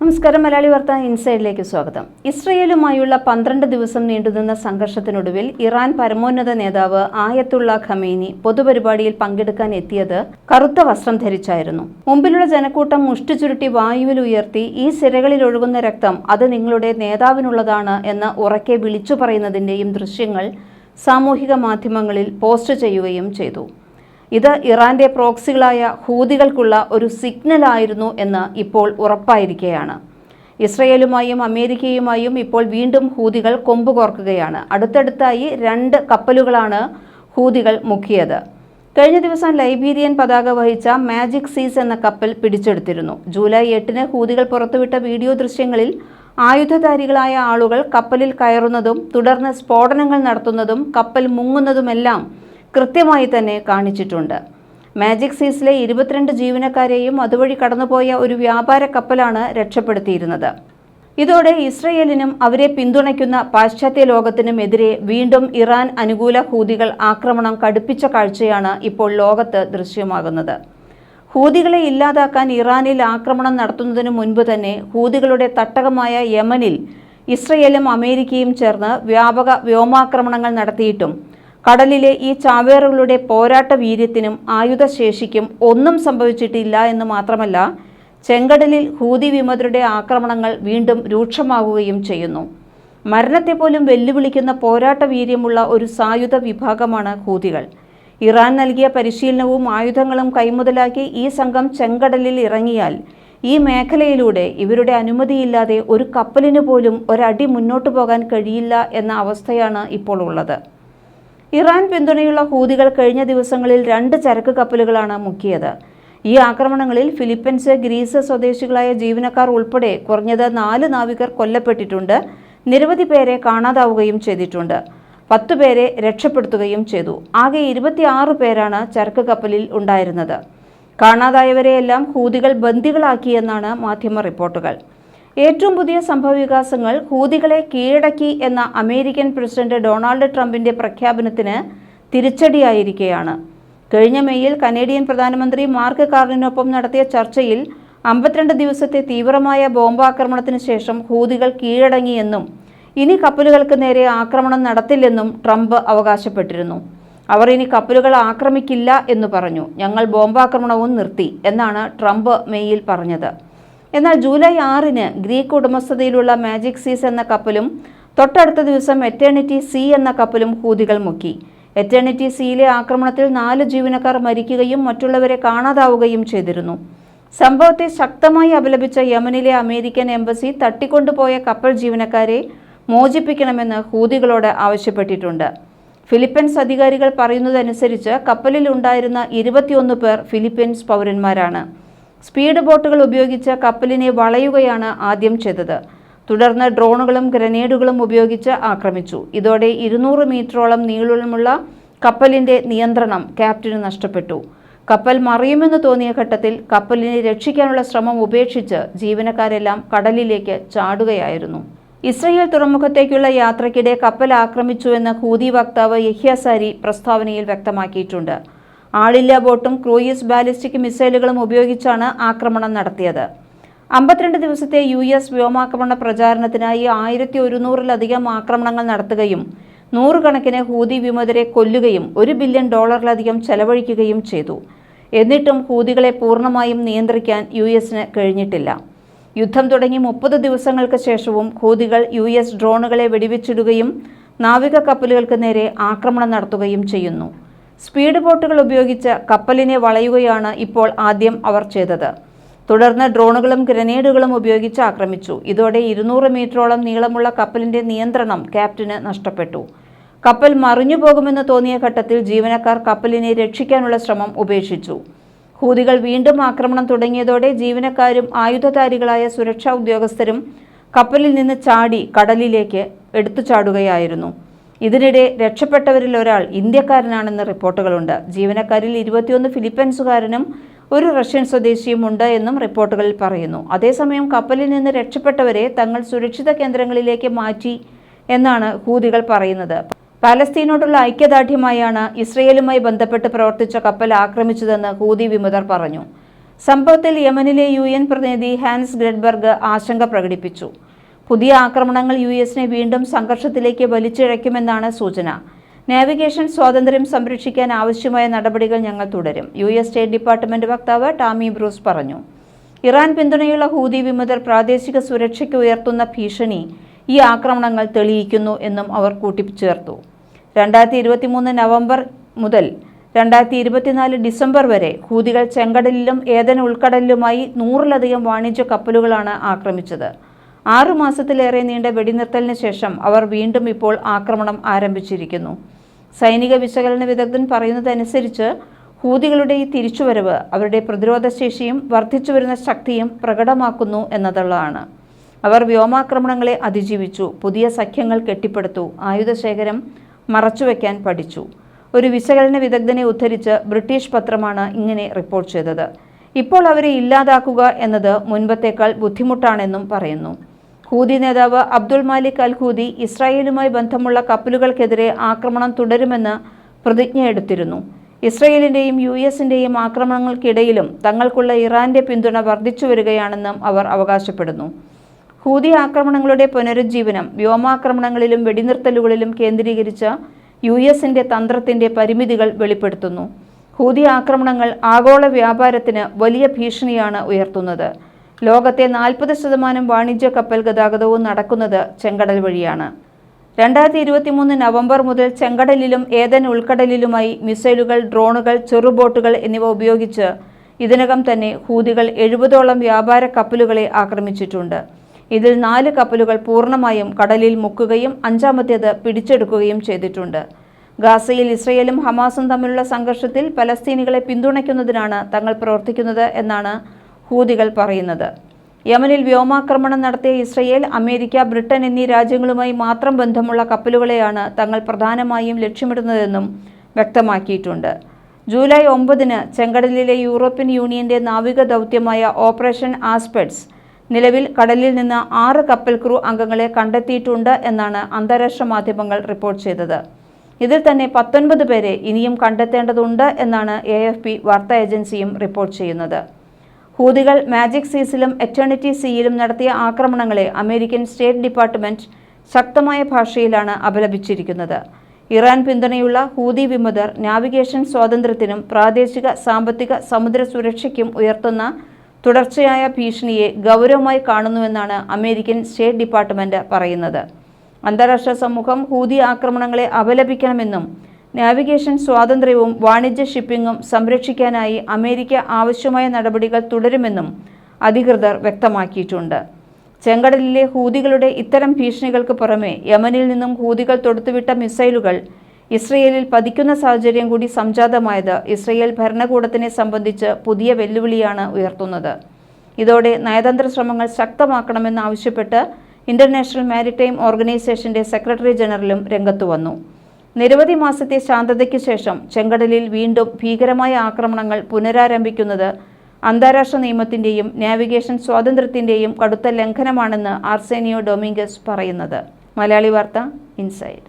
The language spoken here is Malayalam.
നമസ്കാരം മലയാളി വാർത്ത ഇൻസൈഡിലേക്ക് സ്വാഗതം. ഇസ്രയേലുമായുള്ള പന്ത്രണ്ട് ദിവസം നീണ്ടുനിന്ന സംഘർഷത്തിനൊടുവിൽ ഇറാൻ പരമോന്നത നേതാവ് ആയത്തുള്ള ഖമേനി പൊതുപരിപാടിയിൽ പങ്കെടുക്കാൻ എത്തിയത് കറുത്ത വസ്ത്രം ധരിച്ചായിരുന്നു. മുമ്പിലുള്ള ജനക്കൂട്ടം മുഷ്ടി ചുരുട്ടി വായുവിൽ ഉയർത്തി ഈ സിരകളിൽ ഒഴുകുന്ന രക്തം അത് നിങ്ങളുടെ നേതാവിനുള്ളതാണ് എന്ന് ഉറക്കെ വിളിച്ചു പറയുന്നതിന്റെയും ദൃശ്യങ്ങൾ സാമൂഹിക മാധ്യമങ്ങളിൽ പോസ്റ്റ് ചെയ്യുകയും ചെയ്തു. ഇത് ഇറാന്റെ പ്രോക്സികളായ ഹൂതികൾക്കുള്ള ഒരു സിഗ്നലായിരുന്നു എന്ന് ഇപ്പോൾ ഉറപ്പായിരിക്കുകയാണ്. ഇസ്രയേലുമായും അമേരിക്കയുമായും ഇപ്പോൾ വീണ്ടും ഹൂതികൾ കൊമ്പുകോർക്കുകയാണ് അടുത്തടുത്തായി രണ്ട് കപ്പലുകളാണ് ഹൂതികൾ മുക്കിയത്. കഴിഞ്ഞ ദിവസം ലൈബീരിയൻ പതാക വഹിച്ച മാജിക് സീസ് എന്ന കപ്പൽ പിടിച്ചെടുത്തിരുന്നു. ജൂലൈ എട്ടിന് ഹൂതികൾ പുറത്തുവിട്ട വീഡിയോ ദൃശ്യങ്ങളിൽ ആയുധധാരികളായ ആളുകൾ കപ്പലിൽ കയറുന്നതും തുടർന്ന് സ്ഫോടനങ്ങൾ നടത്തുന്നതും കപ്പൽ മുങ്ങുന്നതുമെല്ലാം കൃത്യമായി തന്നെ കാണിച്ചിട്ടുണ്ട്. മാജിക് സീസിലെ ഇരുപത്തിരണ്ട് ജീവനക്കാരെയും അതുവഴി കടന്നുപോയ ഒരു വ്യാപാര കപ്പലാണ് രക്ഷപ്പെടുത്തിയിരുന്നത്. ഇതോടെ ഇസ്രയേലിനും അവരെ പിന്തുണയ്ക്കുന്ന പാശ്ചാത്യ ലോകത്തിനും എതിരെ വീണ്ടും ഇറാൻ അനുകൂല ഹൂതികൾ ആക്രമണം കടുപ്പിച്ച കാഴ്ചയാണ് ഇപ്പോൾ ലോകത്ത് ദൃശ്യമാകുന്നത്. ഹൂതികളെ ഇല്ലാതാക്കാൻ ഇറാനിൽ ആക്രമണം നടത്തുന്നതിനു മുൻപ് തന്നെ ഹൂതികളുടെ തട്ടകമായ യമനിൽ ഇസ്രയേലും അമേരിക്കയും ചേർന്ന് വ്യാപക വ്യോമാക്രമണങ്ങൾ നടത്തിയിട്ടും കടലിലെ ഈ ചാവേറുകളുടെ പോരാട്ട വീര്യത്തിനും ആയുധശേഷിക്കും ഒന്നും സംഭവിച്ചിട്ടില്ല എന്ന് മാത്രമല്ല ചെങ്കടലിൽ ഹൂതി വിമതരുടെ ആക്രമണങ്ങൾ വീണ്ടും രൂക്ഷമാവുകയും ചെയ്യുന്നു. മരണത്തെ പോലും വെല്ലുവിളിക്കുന്ന പോരാട്ട വീര്യമുള്ള ഒരു സായുധ വിഭാഗമാണ് ഹൂതികൾ. ഇറാൻ നൽകിയ പരിശീലനവും ആയുധങ്ങളും കൈമുതലാക്കി ഈ സംഘം ചെങ്കടലിൽ ഇറങ്ങിയാൽ ഈ മേഖലയിലൂടെ ഇവരുടെ അനുമതിയില്ലാതെ ഒരു കപ്പലിന് പോലും ഒരടി മുന്നോട്ടു പോകാൻ കഴിയില്ല എന്ന അവസ്ഥയാണ് ഇപ്പോൾ ഉള്ളത്. ഇറാൻ പിന്തുണയുള്ള ഹൂതികൾ കഴിഞ്ഞ ദിവസങ്ങളിൽ രണ്ട് ചരക്ക് കപ്പലുകളാണ് മുക്കിയത്. ഈ ആക്രമണങ്ങളിൽ ഫിലിപ്പീൻസ് ഗ്രീസ് സ്വദേശികളായ ജീവനക്കാർ ഉൾപ്പെടെ കുറഞ്ഞത് നാല് നാവികർ കൊല്ലപ്പെട്ടിട്ടുണ്ട്. നിരവധി പേരെ കാണാതാവുകയും ചെയ്തിട്ടുണ്ട്. പത്തു പേരെ രക്ഷപ്പെടുത്തുകയും ചെയ്തു. ആകെ ഇരുപത്തിയാറ് പേരാണ് ചരക്ക് കപ്പലിൽ ഉണ്ടായിരുന്നത്. കാണാതായവരെയെല്ലാം ഹൂതികൾ ബന്ദികളാക്കിയെന്നാണ് മാധ്യമ റിപ്പോർട്ടുകൾ. ഏറ്റവും പുതിയ സംഭവവികാസങ്ങൾ ഹൂതികളെ കീഴടക്കി എന്ന അമേരിക്കൻ പ്രസിഡന്റ് ഡൊണാൾഡ് ട്രംപിന്റെ പ്രഖ്യാപനത്തിന് തിരിച്ചടിയായിരിക്കെയാണ്. കഴിഞ്ഞ മെയ്യിൽ കനേഡിയൻ പ്രധാനമന്ത്രി മാർക്ക് കാർണിനൊപ്പം നടത്തിയ ചർച്ചയിൽ അമ്പത്തിരണ്ട് ദിവസത്തെ തീവ്രമായ ബോംബാക്രമണത്തിന് ശേഷം ഹൂതികൾ കീഴടങ്ങിയെന്നും ഇനി കപ്പലുകൾക്ക് നേരെ ആക്രമണം നടത്തില്ലെന്നും ട്രംപ് അവകാശപ്പെട്ടിരുന്നു. അവർ ഇനി കപ്പലുകൾ ആക്രമിക്കില്ല എന്ന് പറഞ്ഞു. ഞങ്ങൾ ബോംബാക്രമണവും നിർത്തി എന്നാണ് ട്രംപ് മെയ്യിൽ പറഞ്ഞത്. എന്നാൽ ജൂലൈ ആറിന് ഗ്രീക്ക് ഉടമസ്ഥതയിലുള്ള മാജിക് സീസ് എന്ന കപ്പലും തൊട്ടടുത്ത ദിവസം എറ്റേണിറ്റി സി എന്ന കപ്പലും ഹൂതികൾ മുക്കി. എറ്റേണിറ്റി സിയിലെ ആക്രമണത്തിൽ നാല് ജീവനക്കാർ മരിക്കുകയും മറ്റുള്ളവരെ കാണാതാവുകയും ചെയ്തിരുന്നു. സംഭവത്തെ ശക്തമായി അപലപിച്ച യമനിലെ അമേരിക്കൻ എംബസി തട്ടിക്കൊണ്ടുപോയ കപ്പൽ ജീവനക്കാരെ മോചിപ്പിക്കണമെന്ന് ഹൂതികളോട് ആവശ്യപ്പെട്ടിട്ടുണ്ട്. ഫിലിപ്പീൻസ് അധികാരികൾ പറയുന്നതനുസരിച്ച് കപ്പലിൽ ഉണ്ടായിരുന്ന ഇരുപത്തിയൊന്ന് പേർ ഫിലിപ്പീൻസ് പൗരന്മാരാണ്. സ്പീഡ് ബോട്ടുകൾ ഉപയോഗിച്ച് കപ്പലിനെ വളയുകയാണ് ആദ്യം ചെയ്തത്. തുടർന്ന് ഡ്രോണുകളും ഗ്രനേഡുകളും ഉപയോഗിച്ച് ആക്രമിച്ചു. ഇതോടെ ഇരുന്നൂറ് മീറ്ററോളം നീളമുള്ള കപ്പലിന്റെ നിയന്ത്രണം ക്യാപ്റ്റന് നഷ്ടപ്പെട്ടു. കപ്പൽ മറിയുമെന്ന് തോന്നിയ ഘട്ടത്തിൽ കപ്പലിനെ രക്ഷിക്കാനുള്ള ശ്രമം ഉപേക്ഷിച്ച് ജീവനക്കാരെല്ലാം കടലിലേക്ക് ചാടുകയായിരുന്നു. ഇസ്രയേൽ തുറമുഖത്തേക്കുള്ള യാത്രയ്ക്കിടെ കപ്പൽ ആക്രമിച്ചുവെന്ന് ഹൂതി വക്താവ് യഹ്യാസാരി പ്രസ്താവനയിൽ വ്യക്തമാക്കിയിട്ടുണ്ട്. ആളില്ലാ ബോട്ടും ക്രൂയിസ് ബാലിസ്റ്റിക് മിസൈലുകളും ഉപയോഗിച്ചാണ് ആക്രമണം നടത്തിയത്. അമ്പത്തിരണ്ട് ദിവസത്തെ യു എസ് വ്യോമാക്രമണ പ്രചാരണത്തിനായി ആയിരത്തി ഒരുന്നൂറിലധികം ആക്രമണങ്ങൾ നടത്തുകയും നൂറുകണക്കിന് ഹൂതി വിമതരെ കൊല്ലുകയും ഒരു ബില്യൺ ഡോളറിലധികം ചെലവഴിക്കുകയും ചെയ്തു. എന്നിട്ടും ഹൂതികളെ പൂർണമായും നിയന്ത്രിക്കാൻ യു എസിന് കഴിഞ്ഞിട്ടില്ല. യുദ്ധം തുടങ്ങി മുപ്പത് ദിവസങ്ങൾക്ക് ശേഷവും ഹൂതികൾ യു എസ് ഡ്രോണുകളെ വെടിവെച്ചിടുകയും നാവിക കപ്പലുകൾക്ക് നേരെ ആക്രമണം നടത്തുകയും ചെയ്യുന്നു. സ്പീഡ് ബോട്ടുകൾ ഉപയോഗിച്ച് കപ്പലിനെ വളയുകയാണ് ഇപ്പോൾ ആദ്യം അവർ ചെയ്തത്. തുടർന്ന് ഡ്രോണുകളും ഗ്രനേഡുകളും ഉപയോഗിച്ച് ആക്രമിച്ചു. ഇതോടെ ഇരുന്നൂറ് മീറ്ററോളം നീളമുള്ള കപ്പലിന്റെ നിയന്ത്രണം ക്യാപ്റ്റന് നഷ്ടപ്പെട്ടു. കപ്പൽ മറിഞ്ഞു പോകുമെന്ന് തോന്നിയ ഘട്ടത്തിൽ ജീവനക്കാർ കപ്പലിനെ രക്ഷിക്കാനുള്ള ശ്രമം ഉപേക്ഷിച്ചു. ഹൂതികൾ വീണ്ടും ആക്രമണം തുടങ്ങിയതോടെ ജീവനക്കാരും ആയുധധാരികളായ സുരക്ഷാ ഉദ്യോഗസ്ഥരും കപ്പലിൽ നിന്ന് ചാടി കടലിലേക്ക് എടുത്തു ചാടുകയായിരുന്നു ഇതിനിടെ രക്ഷപ്പെട്ടവരിൽ ഒരാൾ ഇന്ത്യക്കാരനാണെന്ന് റിപ്പോർട്ടുകളുണ്ട്. ജീവനക്കാരിൽ ഇരുപത്തിയൊന്ന് ഫിലിപ്പൈൻസുകാരനും ഒരു റഷ്യൻ സ്വദേശിയും ഉണ്ട് എന്നും റിപ്പോർട്ടുകളിൽ പറയുന്നു. അതേസമയം കപ്പലിൽ നിന്ന് രക്ഷപ്പെട്ടവരെ തങ്ങൾ സുരക്ഷിത കേന്ദ്രങ്ങളിലേക്ക് മാറ്റി എന്നാണ് ഹൂതികൾ പറയുന്നത്. പാലസ്തീനോടുള്ള ഐക്യദാർഢ്യമായാണ് ഇസ്രയേലുമായി ബന്ധപ്പെട്ട് പ്രവർത്തിച്ച കപ്പൽ ആക്രമിച്ചതെന്ന് ഹൂതി വിമതർ പറഞ്ഞു. സംഭവത്തിൽ യമനിലെ യു പ്രതിനിധി ഹാൻസ് ഗ്രഡ്ബർഗ് ആശങ്ക പ്രകടിപ്പിച്ചു. പുതിയ ആക്രമണങ്ങൾ യു എസിനെ വീണ്ടും സംഘർഷത്തിലേക്ക് വലിച്ചിഴയ്ക്കുമെന്നാണ് സൂചന. നാവിഗേഷൻ സ്വാതന്ത്ര്യം സംരക്ഷിക്കാൻ ആവശ്യമായ നടപടികൾ ഞങ്ങൾ തുടരും യു എസ് സ്റ്റേറ്റ് ഡിപ്പാർട്ട്മെന്റ് വക്താവ് ടാമി ബ്രൂസ് പറഞ്ഞു. ഇറാൻ പിന്തുണയുള്ള ഹൂതി വിമതർ പ്രാദേശിക സുരക്ഷയ്ക്ക് ഉയർത്തുന്ന ഭീഷണി ഈ ആക്രമണങ്ങൾ തെളിയിക്കുന്നു എന്നും അവർ കൂട്ടിച്ചേർത്തു. രണ്ടായിരത്തി ഇരുപത്തി മൂന്ന് നവംബർ മുതൽ രണ്ടായിരത്തി ഇരുപത്തിനാല് ഡിസംബർ വരെ ഹൂതികൾ ചെങ്കടലിലും ഏതൻ ഉൾക്കടലിലുമായി നൂറിലധികം വാണിജ്യ കപ്പലുകളാണ് ആക്രമിച്ചത്. ആറു മാസത്തിലേറെ നീണ്ട വെടിനിർത്തലിന് ശേഷം അവർ വീണ്ടും ഇപ്പോൾ ആക്രമണം ആരംഭിച്ചിരിക്കുന്നു. സൈനിക വിശകലന വിദഗ്ധൻ പറയുന്നതനുസരിച്ച് ഹൂതികളുടെ ഈ തിരിച്ചുവരവ് അവരുടെ പ്രതിരോധശേഷിയും വർദ്ധിച്ചുവരുന്ന ശക്തിയും പ്രകടമാക്കുന്നു എന്നതുള്ളതാണ്. അവർ വ്യോമാക്രമണങ്ങളെ അതിജീവിച്ചു പുതിയ സഖ്യങ്ങൾ കെട്ടിപ്പടുത്തു ആയുധശേഖരം മറച്ചുവെക്കാൻ പഠിച്ചു. ഒരു വിശകലന വിദഗ്ധനെ ഉദ്ധരിച്ച് ബ്രിട്ടീഷ് പത്രമാണ് ഇങ്ങനെ റിപ്പോർട്ട് ചെയ്തത്. ഇപ്പോൾ അവരെ ഇല്ലാതാക്കുക എന്നത് മുൻപത്തേക്കാൾ ബുദ്ധിമുട്ടാണെന്നും പറയുന്നു. ഹൂതി നേതാവ് അബ്ദുൾ മാലിക് അൽ ഹൂതി ഇസ്രായേലുമായി ബന്ധമുള്ള കപ്പലുകൾക്കെതിരെ ആക്രമണം തുടരുമെന്ന് പ്രതിജ്ഞയെടുത്തിരുന്നു ഇസ്രയേലിന്റെയും യു എസിന്റെയും ആക്രമണങ്ങൾക്കിടയിലും തങ്ങൾക്കുള്ള ഇറാന്റെ പിന്തുണ വർദ്ധിച്ചു വരികയാണെന്നും അവർ അവകാശപ്പെടുന്നു. ഹൂതി ആക്രമണങ്ങളുടെ പുനരുജ്ജീവനം വ്യോമാക്രമണങ്ങളിലും വെടിനിർത്തലുകളിലും കേന്ദ്രീകരിച്ച യു എസിന്റെ തന്ത്രത്തിന്റെ പരിമിതികൾ വെളിപ്പെടുത്തുന്നു. ഹൂതി ആക്രമണങ്ങൾ ആഗോള വ്യാപാരത്തിന് വലിയ ഭീഷണിയാണ് ഉയർത്തുന്നത്. ലോകത്തെ നാൽപ്പത് ശതമാനം വാണിജ്യ കപ്പൽ ഗതാഗതവും നടക്കുന്നത് ചെങ്കടൽ വഴിയാണ്. രണ്ടായിരത്തി ഇരുപത്തിമൂന്ന് നവംബർ മുതൽ ചെങ്കടലിലും ഏതൻ ഉൾക്കടലിലുമായി മിസൈലുകൾ ഡ്രോണുകൾ ചെറുബോട്ടുകൾ എന്നിവ ഉപയോഗിച്ച് ഇതിനകം തന്നെ ഹൂതികൾ എഴുപതോളം വ്യാപാര കപ്പലുകളെ ആക്രമിച്ചിട്ടുണ്ട്. ഇതിൽ നാല് കപ്പലുകൾ പൂർണമായും കടലിൽ മുക്കുകയും അഞ്ചാമത്തേത് പിടിച്ചെടുക്കുകയും ചെയ്തിട്ടുണ്ട്. ഗാസയിൽ ഇസ്രയേലും ഹമാസും തമ്മിലുള്ള സംഘർഷത്തിൽ പലസ്തീനികളെ പിന്തുണയ്ക്കുന്നതിനാണ് തങ്ങൾ പ്രവർത്തിക്കുന്നത് എന്നാണ് ഹൂതികൾ പറയുന്നത്. യമനിൽ വ്യോമാക്രമണം നടത്തിയ ഇസ്രയേൽ അമേരിക്ക ബ്രിട്ടൻ എന്നീ രാജ്യങ്ങളുമായി മാത്രം ബന്ധമുള്ള കപ്പലുകളെയാണ് തങ്ങൾ പ്രധാനമായും ലക്ഷ്യമിടുന്നതെന്നും വ്യക്തമാക്കിയിട്ടുണ്ട്. ജൂലൈ ഒമ്പതിന് ചെങ്കടലിലെ യൂറോപ്യൻ യൂണിയന്റെ നാവിക ദൗത്യമായ ഓപ്പറേഷൻ ആസ്പെഡ്സ് നിലവിൽ കടലിൽ നിന്ന് ആറ് കപ്പൽ ക്രൂ അംഗങ്ങളെ കണ്ടെത്തിയിട്ടുണ്ട് എന്നാണ് അന്താരാഷ്ട്ര മാധ്യമങ്ങൾ റിപ്പോർട്ട് ചെയ്തത്. ഇതിൽ തന്നെ പത്തൊൻപത് പേരെ ഇനിയും കണ്ടെത്തേണ്ടതുണ്ട് എന്നാണ് എ വാർത്താ ഏജൻസിയും റിപ്പോർട്ട് ചെയ്യുന്നത്. ഹൂതികൾ മാജിക് സീസിലും എറ്റേണിറ്റി സീയിലും നടത്തിയ ആക്രമണങ്ങളെ അമേരിക്കൻ സ്റ്റേറ്റ് ഡിപ്പാർട്ട്മെന്റ് ശക്തമായ ഭാഷയിലാണ് അപലപിച്ചിരിക്കുന്നത്. ഇറാൻ പിന്തുണയുള്ള ഹൂതി വിമതർ നാവിഗേഷൻ സ്വാതന്ത്ര്യത്തിനും പ്രാദേശിക സാമ്പത്തിക സമുദ്ര സുരക്ഷയ്ക്കും ഉയർത്തുന്ന തുടർച്ചയായ ഭീഷണിയെ ഗൗരവമായി കാണുന്നുവെന്നാണ് അമേരിക്കൻ സ്റ്റേറ്റ് ഡിപ്പാർട്ട്മെന്റ് പറയുന്നത്. അന്താരാഷ്ട്ര സമൂഹം ഹൂതി ആക്രമണങ്ങളെ അപലപിക്കണമെന്നും നാവിഗേഷൻ സ്വാതന്ത്ര്യവും വാണിജ്യ ഷിപ്പിംഗും സംരക്ഷിക്കാനായി അമേരിക്ക ആവശ്യമായ നടപടികൾ തുടരുമെന്നും അധികൃതർ വ്യക്തമാക്കിയിട്ടുണ്ട്. ചെങ്കടലിലെ ഹൂതികളുടെ ഇത്തരം ഭീഷണികൾക്ക് പുറമെ യമനിൽ നിന്നും ഹൂതികൾ തൊടുത്തുവിട്ട മിസൈലുകൾ ഇസ്രയേലിൽ പതിക്കുന്ന സാഹചര്യം കൂടി സംജാതമായത് ഇസ്രയേൽ ഭരണകൂടത്തിനെ സംബന്ധിച്ച് പുതിയ വെല്ലുവിളിയാണ് ഉയർത്തുന്നത്. ഇതോടെ നയതന്ത്ര ശ്രമങ്ങൾ ശക്തമാക്കണമെന്നാവശ്യപ്പെട്ട് ഇന്റർനാഷണൽ മാരിടൈം ഓർഗനൈസേഷന്റെ സെക്രട്ടറി ജനറലും രംഗത്തു വന്നു. നിരവധി മാസത്തെ ശാന്തതയ്ക്ക് ശേഷം ചെങ്കടലിൽ വീണ്ടും ഭീകരമായ ആക്രമണങ്ങൾ പുനരാരംഭിക്കുന്നത് അന്താരാഷ്ട്ര നിയമത്തിന്റെയും നാവിഗേഷൻ സ്വാതന്ത്ര്യത്തിന്റെയും കടുത്ത ലംഘനമാണെന്ന് ആർസേനിയോ ഡൊമിംഗസ് പറയുന്നത്. മലയാളി വാർത്ത ഇൻസൈഡ്.